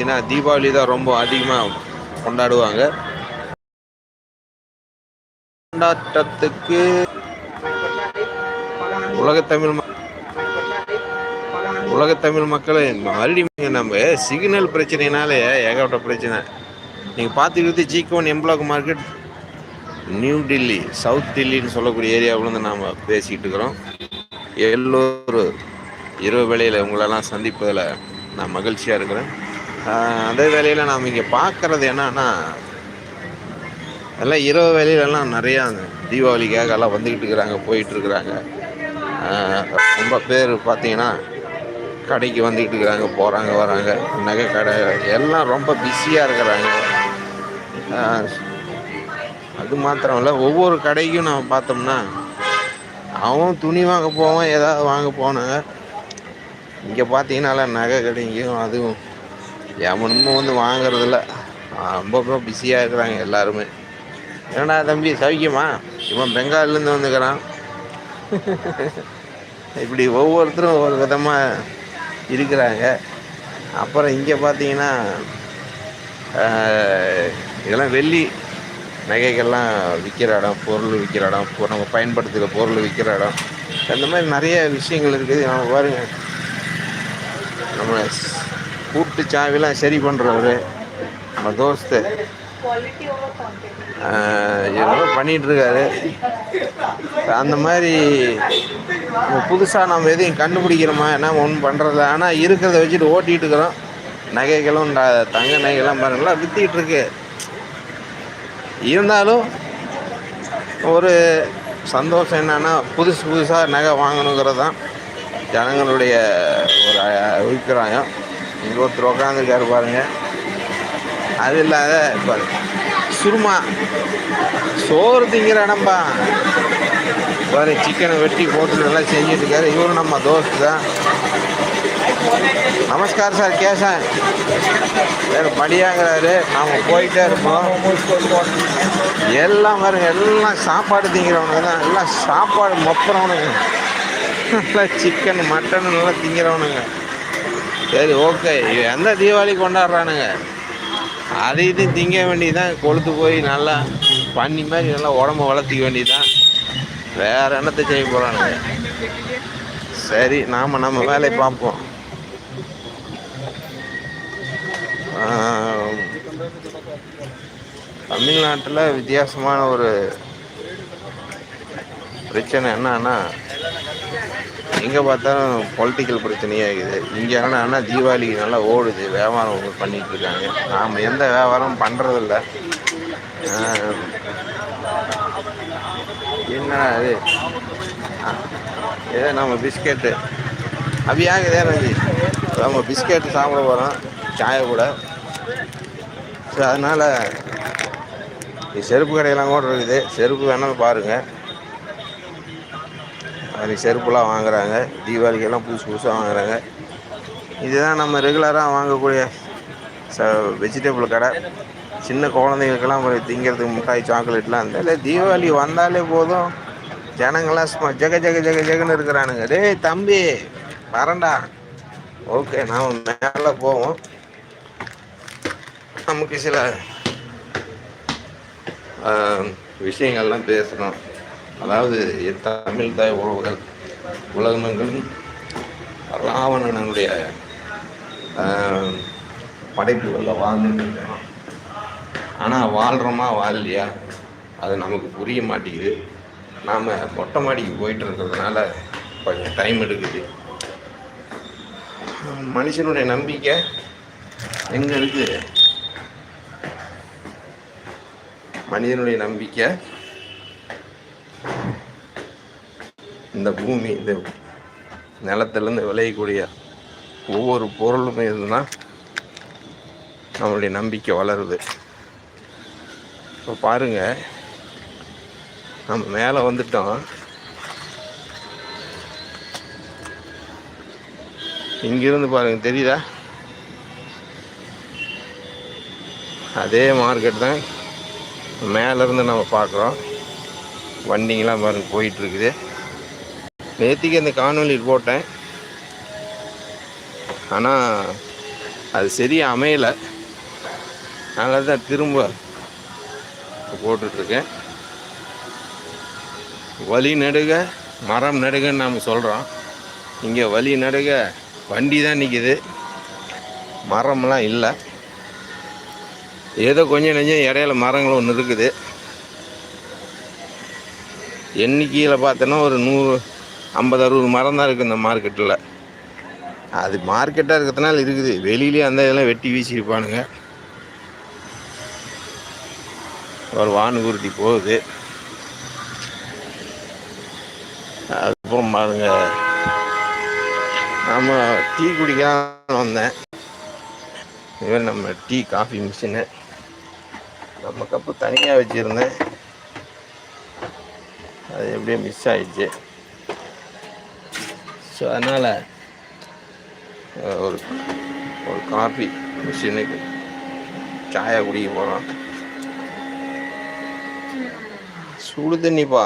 ஏன்னா தீபாவளி தான் ரொம்ப அதிகமாக கொண்டாடுவாங்க. கொண்டாட்டத்துக்கு உலகத்தமிழ் ம- உலகத்தமிழ் மக்களை மறுபடியும் நம்ம சிக்னல் பிரச்சனைனாலே ஏகப்பட்ட பிரச்சனை. நீங்கள் பார்த்துக்கிறது ஜிகோன் எம்ப்ளாக் மார்க்கெட் நியூ டெல்லி சவுத் டெல்லின்னு சொல்லக்கூடிய ஏரியாவிலேருந்து நாம் பேசிக்கிட்டு இருக்கிறோம். எல்லோரும் இரவு வேளையில் உங்களெல்லாம் சந்திப்பதில் நான் மகிழ்ச்சியாக இருக்கிறேன். அதே வேலையில் நாம் இங்கே பார்க்குறது என்னன்னா எல்லாம் இரவு வேலையிலலாம் நிறையா தீபாவளிக்காக எல்லாம் வந்துக்கிட்டு இருக்கிறாங்க போயிட்டு இருக்கிறாங்க. ரொம்ப பேர் பார்த்தீங்கன்னா கடைக்கு வந்துக்கிட்டு இருக்கிறாங்க போகிறாங்க வராங்க நகை கடை எல்லாம் ரொம்ப பிஸியாக இருக்கிறாங்க. அது மாத்திரம் இல்லை ஒவ்வொரு கடைக்கும் நம்ம பார்த்தோம்னா அவன் துணி வாங்க போவான் ஏதாவது வாங்க போனாங்க இங்கே பார்த்தீங்கன்னால நகை கடைக்கும் அதுவும் எவனுமே வந்து வாங்குறதில்ல. ரொம்ப ரொம்ப பிஸியாக இருக்கிறாங்க எல்லாருமே. ஏன்னா தம்பி சவிக்குமா? இவன் பெங்கால்லேருந்து வந்துக்கிறான் இப்படி ஒவ்வொருத்தரும் ஒவ்வொரு விதமாக இருக்கிறாங்க. அப்புறம் இங்கே பார்த்தீங்கன்னா இதெல்லாம் வெள்ளி நகைகள்லாம் விற்கிற இடம் பொருள் விற்கிற இடம் இப்போ நம்ம பயன்படுத்துகிற பொருள் விற்கிற இடம். அந்த மாதிரி நிறைய விஷயங்கள் இருக்குது. நம்ம பாருங்கள் நம்ம கூட்டு சாவிலாம் சரி பண்ணுறவர் நம்ம தோஸ்து. என்னவோ பண்ணிகிட்ருக்காரு அந்த மாதிரி புதுசாக நம்ம எதையும் கண்டுபிடிக்கிறோமா என்ன ஒன்றும் பண்ணுறது ஆனால் இருக்கிறத வச்சுட்டு ஓட்டிகிட்டு இருக்கிறோம். நகைகளும் தங்க நகைகள்லாம் பாருங்களா விற்றுக்கிட்டு இருந்தாலும் ஒரு சந்தோஷம் என்னென்னா புதுசு புதுசாக நகை வாங்கணுங்கிறது தான் ஜனங்களுடைய ஒரு அபிப்பிராயம். இங்கே ஒருத்தர் உட்காந்துருக்காரு பாருங்கள் அது இல்லாத பாரு சுருமா. சோறு திங்கிற இடம்பா பாரு சிக்கனை வெட்டி போட்டு நல்லா செஞ்சுட்டுருக்காரு இவரும் நம்ம தோஸ்து தான். நமஸ்கார் சார் கேசன் வேறு படியாங்கிறாரு. நாம் போயிட்டே இருப்போம். எல்லாம் பாருங்க எல்லாம் சாப்பாடு திங்கிறவனுங்க தான். எல்லாம் சாப்பாடு மொப்புறவனுங்க. நல்லா சிக்கன் மட்டன் நல்லா திங்கிறவனுங்க. சரி ஓகே எந்த தீபாவளி கொண்டாடுறானுங்க? அது இது திங்க வேண்டியதுதான். கொளுத்து போய் நல்லா பண்ணி மாதிரி நல்லா உடம்ப வளர்த்திக்க வேண்டியதுதான். வேறு என்னத்தை செய்ய போகிறானுங்க சரி நாம் நம்ம வேலையை பார்ப்போம். தமிழ்நாட்டில் வித்தியாசமான ஒரு பிரச்சனை என்னன்னா எங்கே பார்த்தாலும் பொலிட்டிக்கல் பிரச்சனையாக இருக்குது இங்கே என்னன்னா தீபாவளி நல்லா ஓடுது. வியாபாரம் பண்ணிகிட்டு பண்ணிட்டு இருக்காங்க. நாம் எந்த வியாபாரமும் பண்ணுறதில்ல என்ன இது ஏதோ நம்ம பிஸ்கெட்டு. அப்படி இதே நஞ்சி நம்ம பிஸ்கெட்டு சாப்பிட போகிறோம் சாய கூட. ஸோ அதனால் செருப்பு கடையெல்லாம் கூட இருக்குது. செருப்பு வேணாலும் பாருங்கள் அது செருப்புலாம் வாங்குறாங்க. தீபாவளிக்கெல்லாம் புதுசு புதுசாக வாங்குறாங்க. இதுதான் நம்ம ரெகுலராக வாங்கக்கூடிய ச வெஜிடபிள் கடை. சின்ன குழந்தைங்களுக்கெல்லாம் திங்கிறதுக்கு மிட்டாய் சாக்லேட்லாம் இருந்தாலே தீபாவளி வந்தாலே போதும். ஜனங்கள்லாம் சும்மா ஜெக ஜெக ஜெக ஜெகன்னு இருக்கிறானுங்க. டேய் தம்பி வரண்டா ஓகே நாம் மேலே போவோம். நமக்கு சில விஷயங்கள்லாம் பேசணும். அதாவது என் தமிழ் தாய் உறவுகள் உலகங்களும் ராவணனுடைய படைப்புகளில் வாழ்ந்துட்டு ஆனால் வாழ்கிறோமா வாழலையா? அது நமக்கு புரிய மாட்டேங்குது. நாம் மொட்டை மாடிக்கு போயிட்டு இருக்கிறதுனால கொஞ்சம் டைம் எடுக்குது. மனுஷனுடைய நம்பிக்கை எங்கே இருக்குது மனிதனுடைய நம்பிக்கை இந்த பூமி இந்த நிலத்திலேருந்து விளையக்கூடிய ஒவ்வொரு பொருளுமே இருந்ததுன்னா நம்மளுடைய நம்பிக்கை வளருது. இப்போ பாருங்கள் நம்ம மேலே வந்துட்டோம். இங்கிருந்து பாருங்கள் தெரியுதா? அதே மார்க்கெட் தான் மேலேருந்து நம்ம பார்க்குறோம். வண்டிங்கெலாம் பாருங்கள் போயிட்டுருக்குது நேற்றுக்கு இந்த காணொலி போட்டேன். ஆனால் அது சரியாக அமையலை. அதனால தான் திரும்ப போட்டுட்ருக்கேன். வழி நடுக மரம் நடுகன்னு நாம் சொல்கிறோம் இங்கே வழி நடுக வண்டி தான் நிற்கிது மரம்லாம் இல்லை. ஏதோ கொஞ்சம் நெஞ்சம் இடையில மரங்கள் ஒன்று இருக்குது. எண்ணிக்கையில் பார்த்தோன்னா ஒரு நூறு ஐம்பது அறுபது மரம் தான் இருக்குது இந்த மார்க்கெட்டில். அது மார்க்கெட்டாக இருக்கிறதுனால இருக்குது. வெளியிலேயே அந்த இதெல்லாம் வெட்டி வீசியிருப்பானுங்க. ஒரு வானுகுருட்டி போகுது. அதுக்கப்புறம் பாருங்க. நம்ம டீ குடிக்கலாம்னு வந்தேன். இவன் நம்ம டீ காஃபி மிஷினு நம்ம கப்பு தனியாக வச்சுருந்தேன். அது எப்படியோ மிஸ் ஆயிடுச்சு. ஸோ அதனால் ஒரு ஒரு காஃபி மிஷினுக்கு சாயா குடிக்க போகிறோம் சுடு தண்ணிப்பா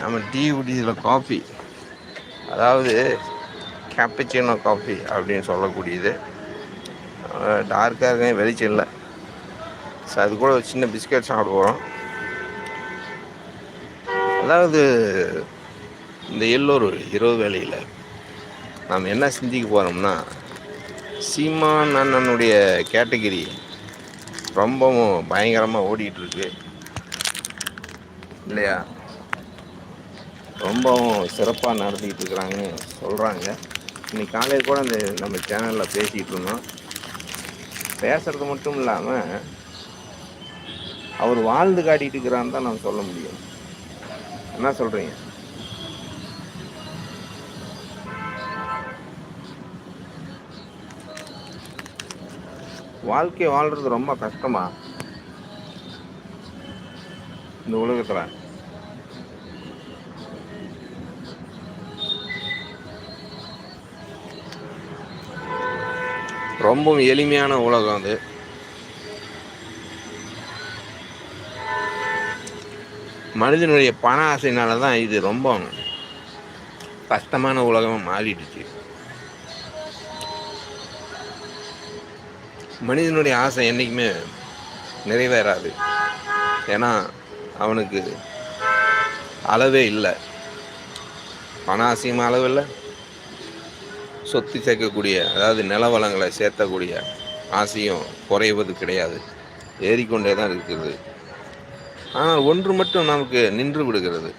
நம்ம டீ குடியில் காஃபி அதாவது கேப்பச்சினோ காஃபி அப்படின்னு சொல்லக்கூடியது. டார்க்காக இருக்கேன் வெளிச்சம் இல்லை. ஸோ அது கூட ஒரு சின்ன பிஸ்கட் சாப்பிட போகிறோம் அதாவது இந்த எல்லோரு இரவு வேலையில் நாம் என்ன சிந்திக்க போகிறோம்னா சீமான் அண்ணனுடைய கேட்டகிரி ரொம்பவும் பயங்கரமாக ஓடிட்டு இல்லையா? ரொம்பவும் சிறப்பாக நடத்திக்கிட்டு இருக்கிறாங்கன்னு சொல்கிறாங்க இன்றைக்கி காலையில் கூட அந்த நம்ம சேனலில் பேசிகிட்டு இருந்தோம். பேசுகிறது மட்டும் இல்லாமல் அவர் வாழ்ந்து காட்டிட்டு இருக்கிறான்னு தான் நம்ம சொல்ல முடியும். என்ன சொல்கிறீங்க வாழ்க்கையை வாழ்றது ரொம்ப கஷ்டமா? இந்த உலகத்தில். ரொம்பவும் எளிமையான உலகம் அது. மனிதனுடைய பண ஆசைனால தான் இது ரொம்ப கஷ்டமான உலகமாக மாறிடுச்சு. மனிதனுடைய ஆசை என்றைக்குமே நிறைவேறாது. ஏன்னா அவனுக்கு அளவே இல்லை. பண ஆசையும் அளவு இல்லை. சொத்து சேர்க்கக்கூடிய அதாவது நிலவளங்களை சேர்த்தக்கூடிய ஆசையும் குறைவது கிடையாது. ஏறிக்கொண்டே தான் இருக்கிறது. ஆனால் ஒன்று மட்டும் நமக்கு நின்று விடுகிறது.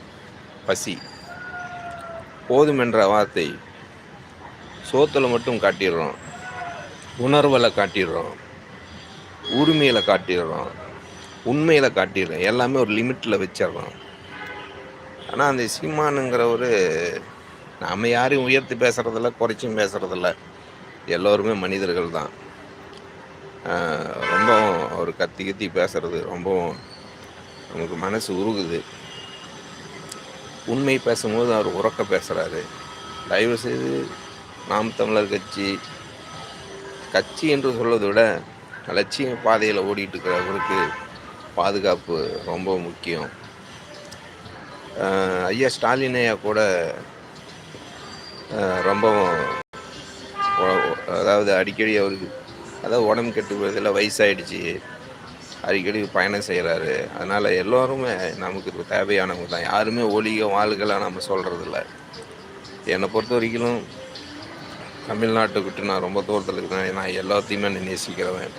பசி. போதும் என்ற வார்த்தை சோத்தில் மட்டும் காட்டிடுறோம். உணர்வில் காட்டிடுறோம். உரிமையில் காட்டிடுறோம். உண்மையில் காட்டிடுறோம். எல்லாமே ஒரு லிமிட்டில் வச்சிடுறோம். ஆனால் அந்த சீமானுங்கிற ஒரு நாம் யாரையும் உயர்த்தி பேசுகிறதில்ல குறைச்சும் பேசுகிறதில்ல எல்லோருமே மனிதர்கள் தான். ரொம்பவும் அவர் கத்தி கத்தி பேசுறது ரொம்பவும் நமக்கு மனசு உருகுது. உண்மை பேசும்போது அவர் உறக்க பேசுகிறாரு தயவு செய்து நாம் தமிழர் கட்சி கட்சி என்று சொல்வதை விட லட்சிய பாதையில் ஓடிட்டு இருக்கிறவங்களுக்கு பாதுகாப்பு ரொம்ப முக்கியம். ஐயா ஸ்டாலினையா கூட ரொம்பவும் அதாவது அடிக்கடி அவருக்கு அதாவது உடம்பு கெட்டு போகிறதுல வயசாகிடுச்சு அடிக்கடி பயணம் செய்கிறாரு அதனால் எல்லோருமே நமக்கு தேவையானவங்க தான். யாருமே ஒளிக வாழ்களாக நம்ம சொல்கிறதில்ல என்னை பொறுத்த வரைக்கும் தமிழ்நாட்டை விட்டு நான் ரொம்ப தூரத்தில் இருக்கிறேன். நான் எல்லாத்தையுமே நேசிக்கிறவன்.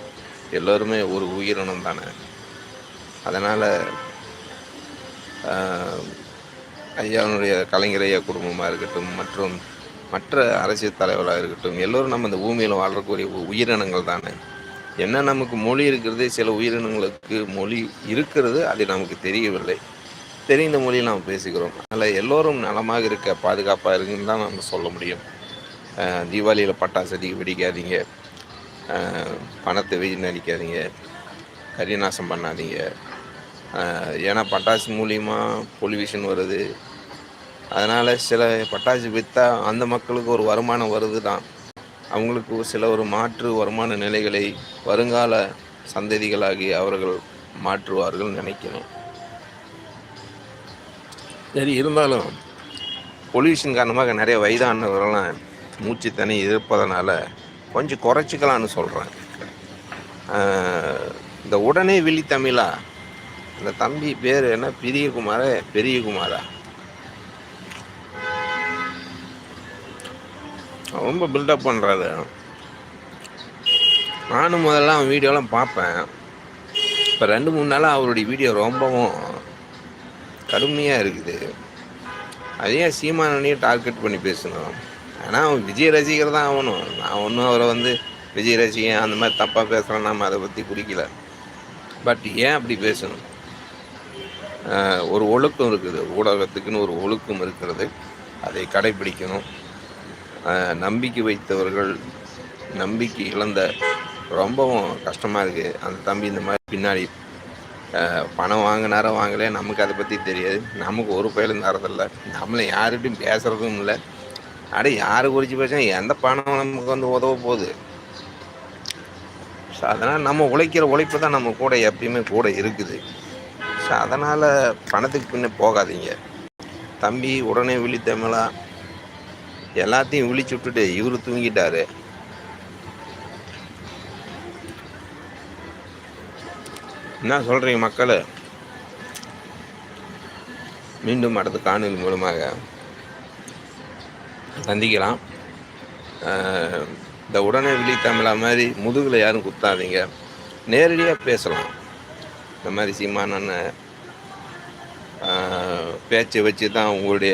எல்லோருமே ஒரு உயிரினம் தானே. அதனால் ஐயாவுடைய கலைஞர் ஐயா குடும்பமாக இருக்கட்டும் மற்றும் மற்ற அரசியல் தலைவராக இருக்கட்டும் எல்லோரும் நம்ம இந்த பூமியில் வாழ்றக்கூடிய உயிரினங்கள் தானே. என்ன நமக்கு மொழி இருக்கிறதே சில உயிரினங்களுக்கு மொழி இருக்கிறது அது நமக்கு தெரியவில்லை. தெரிந்த மொழியில் நாம் பேசுகிறோம். அதனால் எல்லோரும் நலமாக இருக்க பாதுகாப்பாக இருக்குன்னு தான் நம்ம சொல்ல முடியும். தீபாவளியில் பட்டாசு அதிக வெடிக்காதீங்க. பணத்தை பணத்தை வீணடிக்காதீங்க கரிநாசம் பண்ணாதீங்க. ஏன்னா பட்டாசு மூலிமா பொல்யூஷன் வருது. அதனால் சில பட்டாசு விற்றா அந்த மக்களுக்கு ஒரு வருமானம் வருது தான் அவங்களுக்கு சில ஒரு மாற்று வருமான நிலைகளை வருங்கால சந்ததிகளாகி அவர்கள் மாற்றுவார்கள் நினைக்கிறேன். சரி இருந்தாலும் பொல்யூஷன் காரணமாக நிறைய வயதானவர்கள்லாம் மூச்சு தண்ணி இருப்பதனால கொஞ்சம் குறைச்சிக்கலான்னு சொல்கிறேன் இந்த உடனே விழி தமிழா? இந்த தம்பி பேர் என்ன? பெரியகுமார பெரியகுமாரா? ரொம்ப பில்டப் பண்ணுறாரு நானும் முதல்ல அவன் வீடியோலாம் பார்ப்பேன். இப்போ ரெண்டு மூணு நாளாக அவருடைய வீடியோ ரொம்பவும் கடுமையாக இருக்குது. அதையே சீமானனையும் டார்கெட் பண்ணி பேசணும். ஆனால் அவன் விஜய் ரசிகர் தான் ஆகணும். நான் ஒன்றும் அவரை வந்து விஜய் ரசிகன் அந்த மாதிரி தப்பாக பேசுகிறேன் நம்ம அதை பற்றி குடிக்கல பட் ஏன் அப்படி பேசணும்? ஒரு ஒழுக்கம் இருக்குது. ஊடகத்துக்குன்னு ஒரு ஒழுக்கம் இருக்கிறது. அதை கடைபிடிக்கணும். நம்பிக்கை வைத்தவர்கள் நம்பிக்கை இழந்த ரொம்பவும் கஷ்டமாக இருக்குது அந்த தம்பி இந்த மாதிரி பின்னாடி பணம் வாங்கினாரோ வாங்கலையே நமக்கு அதை பற்றி தெரியாது. நமக்கு ஒரு பயிலும் தரதில்லை. நம்மளை யார்கிட்டையும் பேசுகிறதும் இல்லை. அட யாரை குறித்து பேசினா எந்த பணம் நமக்கு வந்து உதவ போகுது? ஸோ அதனால் நம்ம உழைக்கிற உழைப்பு தான் நம்ம கூட எப்பயுமே கூட இருக்குது. ஸோ அதனால் பணத்துக்கு பின்னே போகாதீங்க. தம்பி உடனே விழி தமிழா எல்லாத்தையும் விழிச்சு விட்டுட்டு இவர் தூங்கிட்டாரு. என்ன சொல்கிறீங்க மக்கள்? மீண்டும் அடுத்த காணொலி மூலமாக சந்திக்கலாம் இந்த உடனே விழி தமிழா மாதிரி முதுகில் யாரும் குத்தாதீங்க. நேரடியாக பேசலாம். இந்த மாதிரி சீமானண்ண பேச்சை வச்சு தான் உங்களுடைய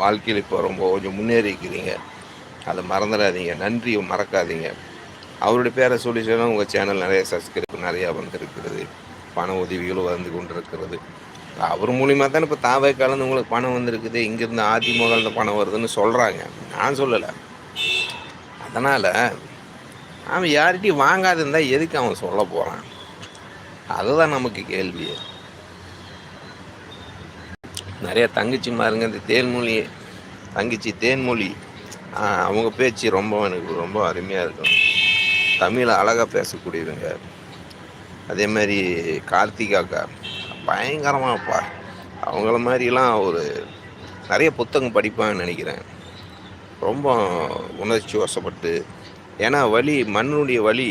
வாழ்க்கையில் இப்போ ரொம்ப கொஞ்சம் முன்னேறிக்கிறீங்க அதை மறந்துடாதீங்க. நன்றியை மறக்காதீங்க. அவருடைய பேரை சொல்லி சொன்னால் உங்கள் சேனல் நிறைய சப்ஸ்கிரைப் நிறையா வந்திருக்கிறது. பண உதவிகளும் வந்து கொண்டிருக்கிறது. அவர் மூலியமாக தானே இப்போ தாவே கலந்து உங்களுக்கு பணம் வந்திருக்குது. இங்கேருந்து அதிமுகலேருந்து பணம் வருதுன்னு சொல்கிறாங்க நான் சொல்லலை. அதனால் அவன் யார்கிட்டையும் வாங்காதுன்னு இருந்தால் எதுக்கு அவன் சொல்ல போகிறான் அதுதான் நமக்கு கேள்வி. நிறைய தங்கச்சிமாருங்க இந்த தேன்மொழி தங்கச்சி தேன்மொழி அவங்க பேச்சு ரொம்ப எனக்கு ரொம்ப அருமையாக இருக்கும். தமிழை அழகாக பேசக்கூடியவங்க. அதே மாதிரி கார்த்திகாக்கா பயங்கரமாப்பா அவங்கள மாதிரிலாம் ஒரு நிறைய புத்தகம் படிப்பாங்கன்னு நினைக்கிறேன். ரொம்ப உணர்ச்சி வசப்பட்டு ஏன்னா வலி மண்ணுடைய வலி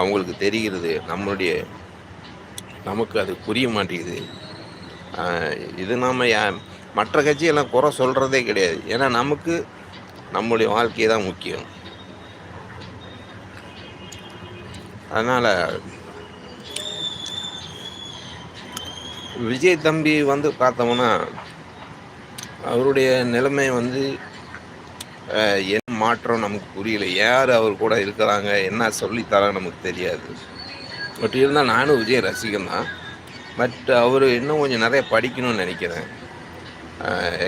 அவங்களுக்கு தெரிகிறது. நம்மளுடைய நமக்கு அது புரிய மாட்டேங்குது. இது நாம் யா மற்ற கட்சியெல்லாம் குறை சொல்கிறதே கிடையாது. ஏன்னா நமக்கு நம்முடைய வாழ்க்கையை தான் முக்கியம். அதனால் விஜய் தம்பி வந்து பார்த்தோம்னா அவருடைய நிலைமை வந்து என்ன மாற்றம் நமக்கு புரியல. யார் அவர் கூட இருக்கிறாங்க? என்ன சொல்லித்தராங்க நமக்கு தெரியாது. பட் இருந்தால் நானும் விஜய் ரசிகன் தான். பட் அவர் இன்னும் கொஞ்சம் நிறைய படிக்கணும்னு நினைக்கிறேன்.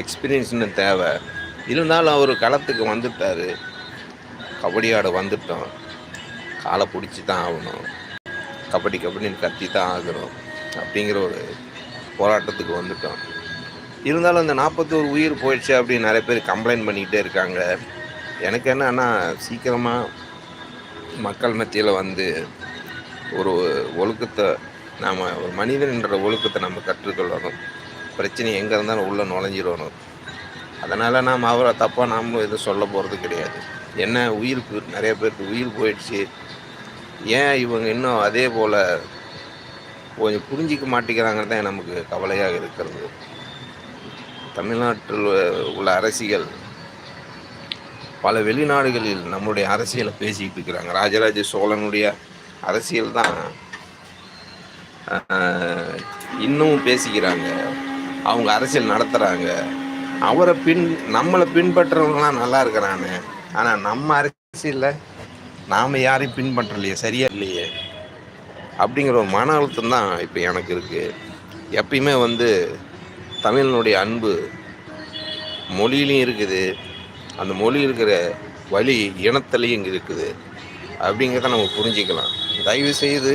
எக்ஸ்பீரியன்ஸ்னு தேவை. இருந்தாலும் அவர் களத்துக்கு வந்துட்டார். கபடி ஆட வந்துட்டோம். காலை பிடிச்சி தான் ஆகணும். கபடி கபடின்னு கத்தி தான் ஆகணும். அப்படிங்கிற ஒரு போராட்டத்துக்கு வந்துட்டோம். இருந்தாலும் அந்த நாற்பத்தோரு உயிர் போயிடுச்சு அப்படின்னு நிறைய பேர் கம்ப்ளைண்ட் பண்ணிக்கிட்டே இருக்காங்க. எனக்கு என்னன்னா சீக்கிரமாக மக்கள் மத்தியில் வந்து ஒரு ஒழுக்கத்தை நாம் ஒரு மனிதன்ன்ற ஒழுக்கத்தை நம்ம கற்றுக்கொள்ளணும். பிரச்சனை எங்கே இருந்தாலும் உள்ளே நுழைஞ்சிடணும். அதனால் நாம் அவரை தப்பாக நாம் எதுவும் சொல்ல போகிறது கிடையாது. என்ன உயிருக்கு நிறைய பேருக்கு உயிர் போயிடுச்சு. ஏன் இவங்க இன்னும் அதே போல் கொஞ்சம் புரிஞ்சிக்க மாட்டேங்கிறாங்கன்னு தான் நமக்கு கவலையாக இருக்கிறது. தமிழ்நாட்டில் உள்ள அரசியல் பல வெளிநாடுகளில் நம்முடைய அரசியலை பேசிக்கிட்டு இருக்கிறாங்க. ராஜராஜ சோழனுடைய அரசியல் தான் இன்னமும் பேசிக்கிறாங்க. அவங்க அரசியல் நடத்துகிறாங்க அவரை பின் நம்மளை பின்பற்றுறவங்களாம் நல்லா இருக்கிறானே. ஆனால் நம்ம அரசியலில் நாம் யாரையும் பின்பற்றலையே சரியா இல்லையே? அப்படிங்கிற ஒரு மன அழுத்தம் தான் இப்போ எனக்கு இருக்குது எப்பயுமே வந்து தமிழனுடைய அன்பு மொழியிலையும் இருக்குது. அந்த மொழி இருக்கிற வழி இனத்துலேயும் இங்கே இருக்குது. அப்படிங்கிறத நம்ம புரிஞ்சிக்கலாம். தயவு செய்து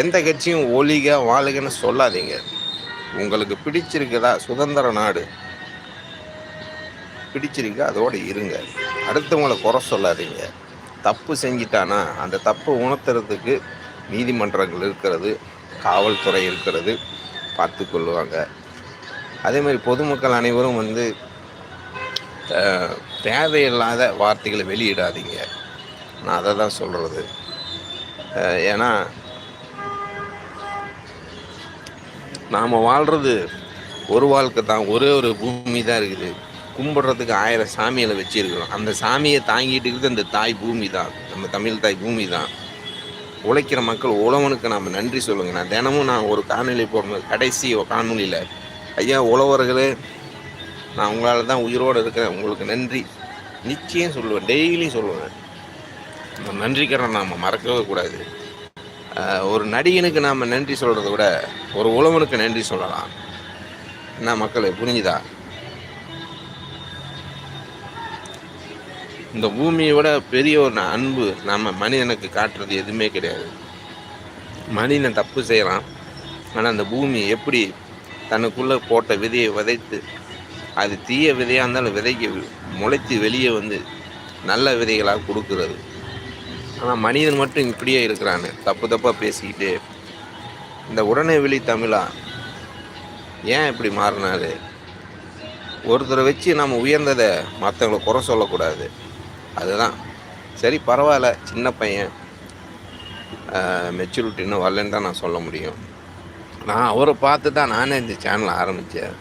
எந்த கட்சியும் ஒழிக வாழுகன்னு சொல்லாதீங்க. உங்களுக்கு பிடிச்சிருக்குதா? சுதந்திர நாடு. பிடிச்சிருக்கு அதோடு இருங்க. அடுத்தவங்களை குறை சொல்லாதீங்க. தப்பு செஞ்சிட்டானா அந்த தப்பை உணர்த்துறதுக்கு நீதிமன்றங்கள் இருக்கிறது காவல்துறை இருக்கிறது பார்த்து கொள்வாங்க. அதே மாதிரி பொதுமக்கள் அனைவரும் வந்து தேவையில்லாத வார்த்தைகளை வெளியிடாதீங்க. நான் அதை தான் சொல்கிறது ஏன்னா நாம் வாழ்கிறது ஒரு வாழ்க்கை தான் ஒரே ஒரு பூமி தான் இருக்குது. கும்பிட்றதுக்கு ஆயிரம் சாமிகளை வச்சுருக்கிறோம். அந்த சாமியை தாங்கிட்டு இருக்கிறது அந்த தாய் பூமி தான். நம்ம தமிழ் தாய் பூமி தான். உழைக்கிற மக்கள் உழவனுக்கு நாம் நன்றி சொல்லுங்கள் நான் தினமும் நான் ஒரு காணொலி போடும்போது கடைசி காணொலியில் ஐயா உழவர்களே நான் உங்களால் தான் உயிரோடு இருக்கிறேன். உங்களுக்கு நன்றி. நிச்சயம் சொல்லுவேன். டெய்லியும் சொல்லுவேன். இந்த நன்றிக்கடன் நாம் மறக்கவே கூடாது. ஒரு நடிகனுக்கு நாம் நன்றி சொல்கிறத விட ஒரு உழவனுக்கு நன்றி சொல்லலாம். என்ன மக்களே புரிஞ்சுதா? இந்த பூமியை விட பெரிய ஒரு அன்பு நம்ம மனிதனுக்கு காட்டுறது எதுவுமே கிடையாது. மனிதன் தப்பு செய்கிறான் ஆனால் அந்த பூமி எப்படி தனக்குள்ளே போட்ட விதையை விதைத்து அது தீய விதையாக இருந்தாலும் விதைக்கு முளைத்து வெளியே வந்து நல்ல விதைகளாக கொடுக்கறது. ஆனால் மனிதன் மட்டும் இப்படியே இருக்கிறான்னு தப்பு தப்பாக பேசிக்கிட்டு. இந்த உடனே வெளி தமிழா ஏன் இப்படி மாறினாரு? ஒருத்தரை வச்சு நம்ம உயர்ந்ததை மற்றவங்களை குறை சொல்லக்கூடாது. அதுதான். சரி பரவாயில்ல. சின்ன பையன். மெச்சூரிட்டி இன்னும் வரலன்னு தான் நான் சொல்ல முடியும். நான் அவரை பார்த்து தான் நானே இந்த சேனலை ஆரம்பித்தேன்.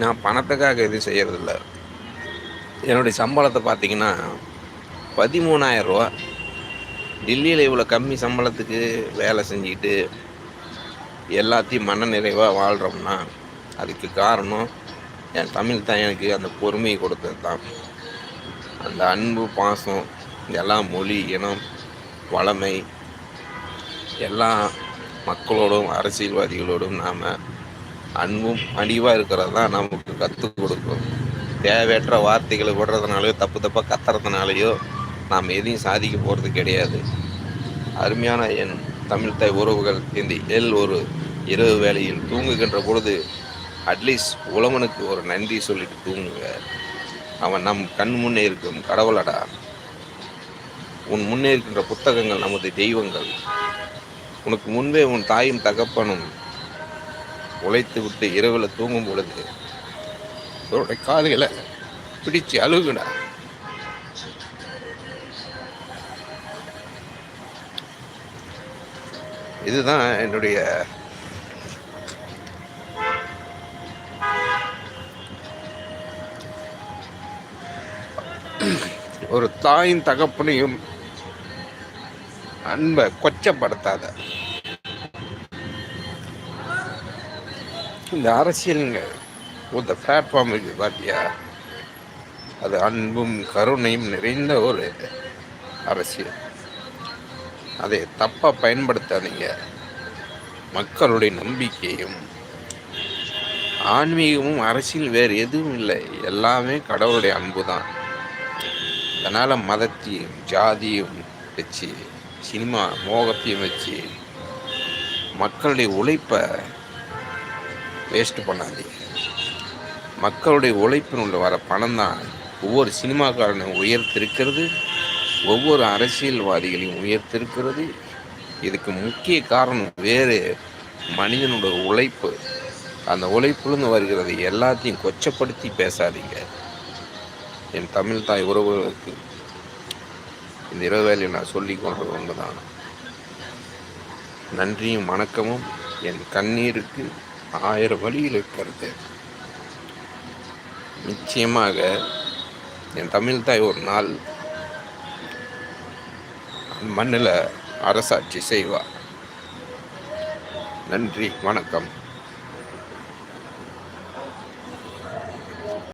நான் பணத்துக்காக எதுவும் செய்கிறதில்ல என்னுடைய சம்பளத்தை பார்த்தீங்கன்னா பதிமூணாயிரம் ரூபா டெல்லியில் இவ்வளோ கம்மி சம்பளத்துக்கு வேலை செஞ்சுக்கிட்டு எல்லாத்தையும் மன நிறைவாக வாழ்கிறோம்னா அதுக்கு காரணம் என் தமிழ் தான் எனக்கு அந்த பொறுமையை கொடுத்தது தான். அந்த அன்பு பாசம் எல்லாம் மொழி இனம் வளமை எல்லா மக்களோடும் அரசியல்வாதிகளோடும் நாம் அன்பும் அடிவாக இருக்கிறது தான் நமக்கு கற்றுக் கொடுக்கும். தேவையற்ற வார்த்தைகளை விடுறதுனாலையோ தப்பு தப்பாக கத்துறதுனாலையோ நாம் எதையும் சாதிக்க போகிறது கிடையாது. அருமையான என் தமிழ் தாய் உறவுகள் இந்த எல் ஒரு இரவு வேளையில் தூங்குகின்ற பொழுது அட்லீஸ்ட் உழவனுக்கு ஒரு நன்றி சொல்லிட்டு தூங்குங்க. அவன் நம் கண் முன்னே இருக்கும். கடவுளடா. உன் முன்னே இருக்கின்ற புத்தகங்கள் நமது தெய்வங்கள். உனக்கு முன்பே உன் தாயும் தகப்பனும் உழைத்து விட்டு இரவில் தூங்கும் பொழுது அவருடைய காதுகளை பிடிச்சு அழுகுடா. இதுதான் என்னுடைய ஒரு தாயின் தகப்பனையும் அன்பை கொச்சப்படுத்தாத. இந்த அரசியலுங்க இந்த பிளாட்ஃபார்ம் இருக்குது பார்த்தியா அது அன்பும் கருணையும் நிறைந்த ஒரு அரசியல். அதை தப்பாக பயன்படுத்தாதீங்க. மக்களுடைய நம்பிக்கையும் ஆன்மீகமும் அரசியல் வேறு எதுவும் இல்லை. எல்லாமே கடவுளுடைய அன்பு தான் அதனால் மதத்தையும் ஜாதியும் வச்சு சினிமா மோகத்தையும் வச்சு மக்களுடைய உழைப்பை வேஸ்ட்டு பண்ணாதீங்க. மக்களுடைய உழைப்பினுள்ள வர பணம் தான் ஒவ்வொரு சினிமாக்காரனையும் உயர்த்திருக்கிறது ஒவ்வொரு அரசியல்வாதிகளையும் உயர்த்திருக்கிறது. இதுக்கு முக்கிய காரணம் வேறு மனிதனோட உழைப்பு. அந்த உழைப்புலேருந்து வருகிறது எல்லாத்தையும் கொச்சப்படுத்தி பேசாதீங்க. என் தமிழ் தாய் உறவுகளுக்கு இந்த இரவு வேலையை நான் சொல்லி கொண்டது ஒன்றுதான் நன்றியும் வணக்கமும் என் கண்ணீருக்கு ஆயிரம் வழியில் இருக்கிறது நிச்சயமாக என் தமிழ் தாய் ஒரு நாள் மண்ணில் அரசாட்சி செய்வார் நன்றி வணக்கம்.